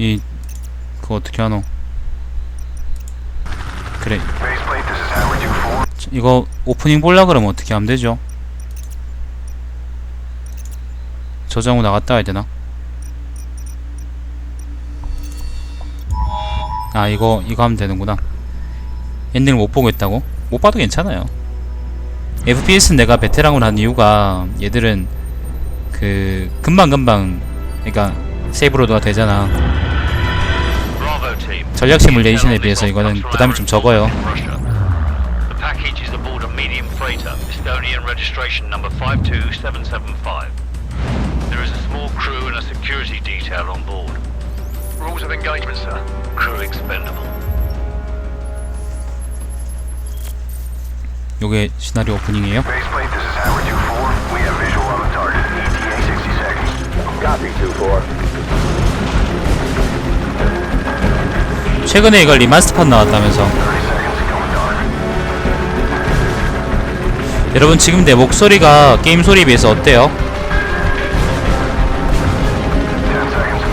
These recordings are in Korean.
이 그거 어떻게 하노? 그래 Faceplate, this is Howard 2-4. 이거 오프닝 볼라 그러면 어떻게 하면 되죠? 저장 후 나갔다 와야 되나? 아 이거 이거 하면 되는구나 엔딩을 못 보고 있다고? 못 봐도 괜찮아요 FPS는 내가 베테랑으로 한 이유가 얘들은 그 금방금방 그러니까 세이브로드가 되잖아 Bravo team. 전략 시뮬레이션에 비해서 이거는 부담이 좀 적어요 Russia. The package is aboard a medium freighter, Estonian registration number 52775. There is a small crew and a security detail on board. Rules of engagement, sir. Crew expendable. 요게 시나리오 오프닝이에요 Faceplate, this is Howard 2-4. We have visual on the target. ETA 60 seconds. Copy, 2-4. 최근에 이걸 리마스터판 나왔다면서 30 seconds, going dark. 여러분 지금 내 목소리가 게임 소리에 비해서 어때요? 10 seconds.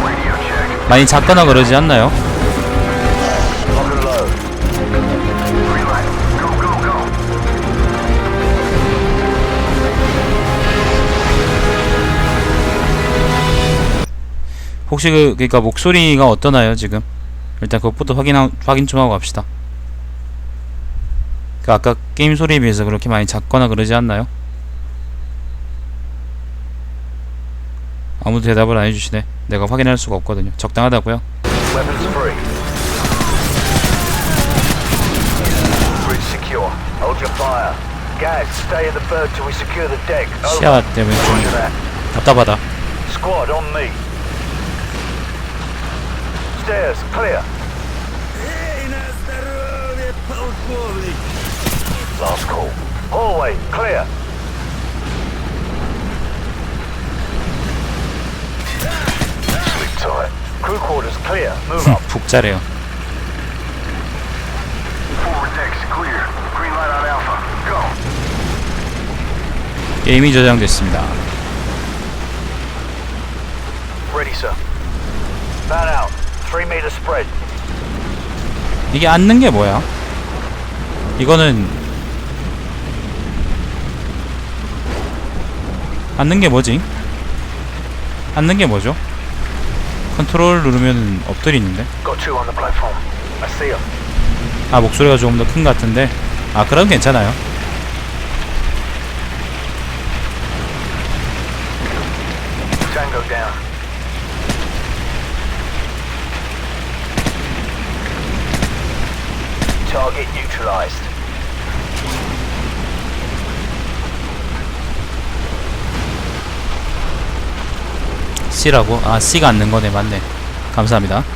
Radio check. 많이 작거나 그러지 않나요? 혹시 그 그러니까 목소리가 어떠나요 지금? 일단 그것부터 확인 확인 좀 하고 갑시다. 그 아까 게임 소리에 비해서 그렇게 많이 작거나 그러지 않나요? 아무도 대답을 안 해주시네. 내가 확인할 수가 없거든요. 적당하다고요? 시야 때문에 좀. 답답하다. Squad on me. Stairs clear. Last call. Hallway clear. Sleep tight. Crew quarters clear. Move up. 북자래요. Forward decks clear. Green light on Alpha. Go. 게임이 저장됐습니다. Ready, sir. Man spread. 이게 앉는 게 뭐야? 이거는 앉는 게 뭐지? 앉는 게 뭐죠? 컨트롤 누르면 엎드리는데? Got two on the platform. I see them. 아 목소리가 조금 더 큰 것 같은데 아 그럼 괜찮아요 neutralized. C라고? 아 C가 앉는 거네 맞네 감사합니다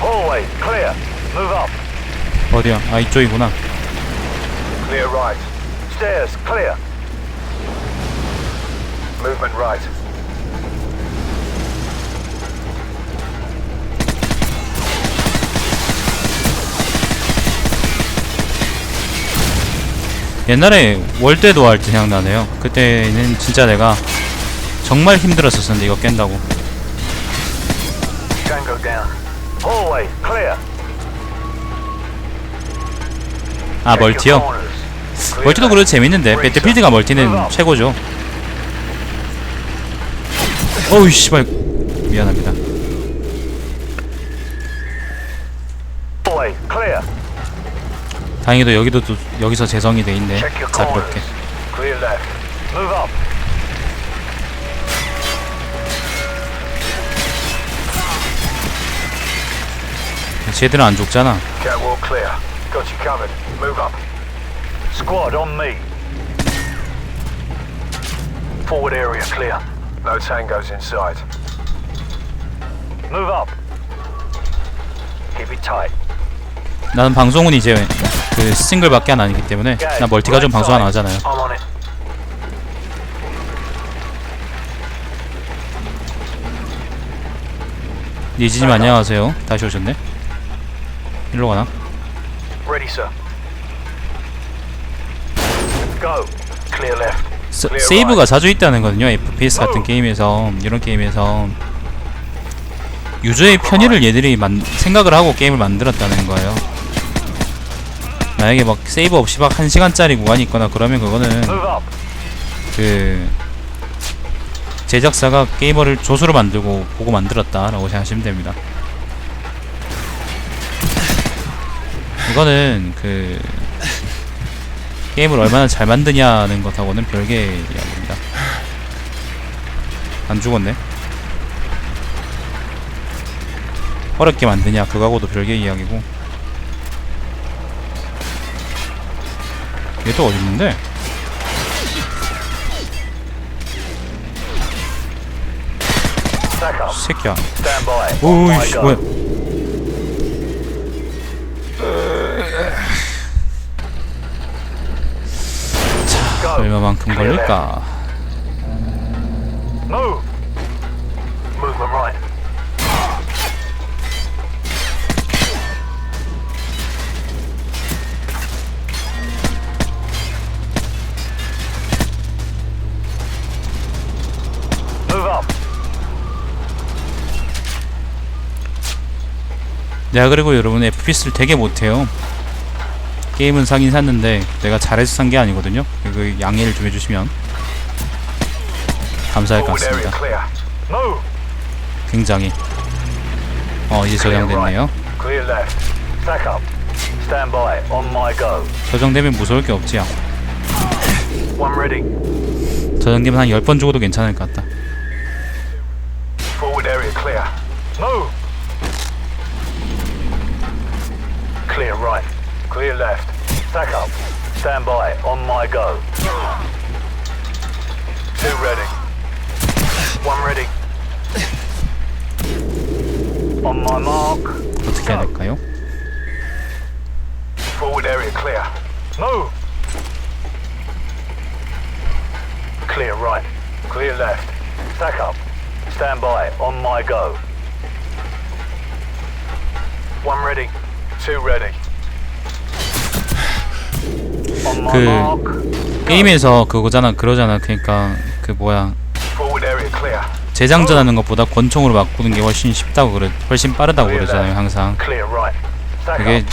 Hallway, clear. Move up. 어디야 아 이쪽이구나 Clear right. Stairs, clear. Movement right. 옛날에 월드도 할 때 생각나네요 그때는 진짜 내가 정말 힘들었었는데 이거 깬다고. Hallway, clear. 아 멀티요? 멀티도. 그래도 재밌는데 배틀필드가 멀티는 최고죠 어우 씨발 미안합니다. 다행히도 여기도 또 여기서 재성이 돼 있네 Check your corners. 자비롭게 쟤들은 안 죽잖아 Catwalk clear. Got you covered. Move up. Squad on me. Forward area clear. No tangos inside. Move up. Keep it tight. 나는 방송은 이제 그 싱글밖에 안 하기 때문에 나 멀티가 좀 방송 안. 하잖아요 I'm on it. 니지님 안녕하세요 다시 오셨네 일로 가나? Ready, sir. Go. Clear left. 스- Clear 세이브가. 자주 있다는 거든요 FPS 같은 게임에서 이런 게임에서 유저의 편의를 얘들이 만, 생각을 하고 게임을 만들었다는 거예요 만약에 막 세이브 없이 막 1시간짜리 구간이 있거나 그러면 그거는. 그 제작사가 게이머를 조수로 만들고 보고 만들었다 라고 생각하시면 됩니다. 이거는 그 게임을 얼마나 잘 만드냐는 것하고는 별개의 이야기입니다. 안 죽었네. 어렵게 만드냐 그거하고도 별개의 이야기고. 얘또 up. 새끼야. 오이씨. 뭐야? Go. 얼마만큼. 걸릴까? 내가 그리고 여러분 FPS를 되게 못해요. 게임은 사긴 샀는데 내가 잘해서 산 게 아니거든요. 그 양해를 좀 해주시면 감사할 것 같습니다. 굉장히 어 이제 저장됐네요. 저장되면 무서울 게 없지요. 저장되면 한 10번 죽어도 괜찮을 것 같다. Clear left. Stack up. Stand by. On my go. Two ready. One ready. On my mark. 어떻게 해야 될까요? Forward area clear. Move. Clear right. Clear left. Stack up. Stand by. On my go. One ready. Two ready. 그-. 게임에서 그거잖아, 그러잖아. 그러니까 그 뭐야. 재장전하는 것보다 권총으로 바꾸는 게 훨씬 쉽다고 그래, 훨씬 빠르다고 그러잖아요, 항상. 그게.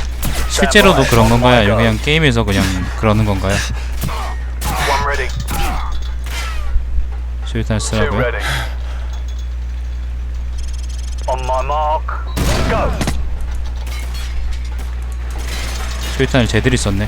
실제로도 그런 건가요? 아니면 그냥 게임에서 그냥 그러는 건가요? 수류탄 쓰라고요? 수류탄을 제대로 썼네.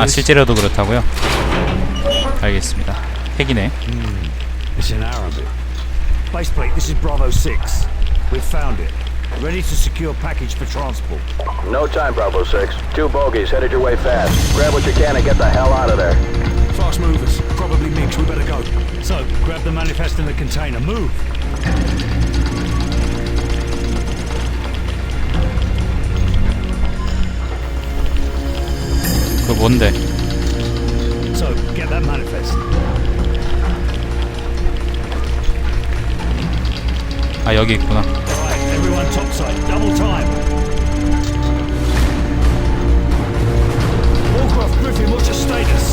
아 this. 실제로도 그렇다고요? 알겠습니다. 핵이네. It's in Arabic. Baseplate, this is Bravo 6. We've found it. Ready to secure package for transport. No time, Bravo 6. Two bogies headed your way fast. Grab what you can and get the hell out of there. Fast movers, probably Hey, Mix, we better go. So, grab the manifest in the container. Move! 그거 뭔데? So, get that manifest. 아 여기 있구나. Alright, everyone topside. Double time. Warcraft Griffin, what's your status?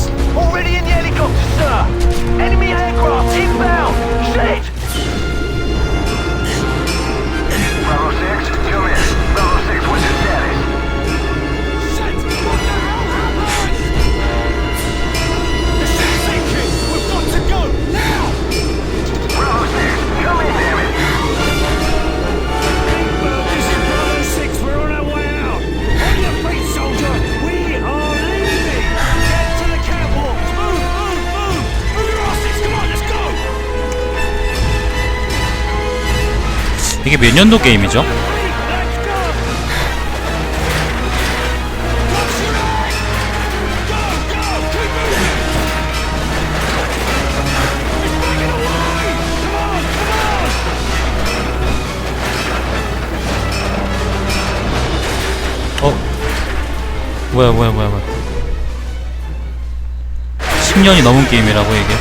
이게 몇 년도 게임이죠? 어? 뭐야 뭐야 뭐야 뭐야 10년이 넘은 게임이라고 이게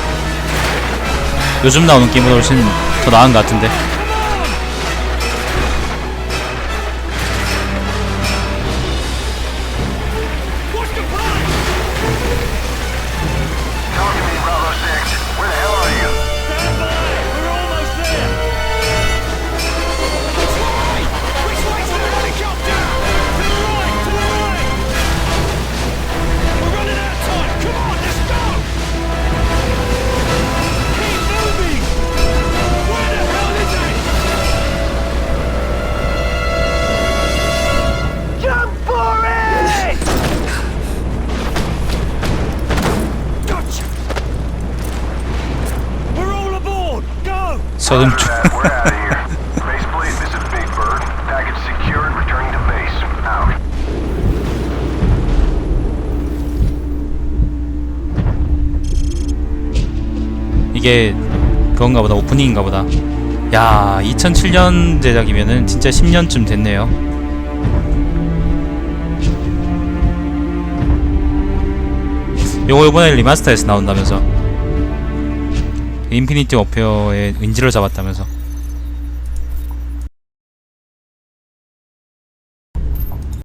요즘 나오는 게임보다 훨씬 더 나은 것 같은데 Out. 이게 그건가 보다 오프닝인가 보다. 야 2007년 제작이면은 진짜 10년쯤 됐네요. 요거 이번에 리마스터에서 나온다면서 인피니티 워페어의 은지를 잡았다면서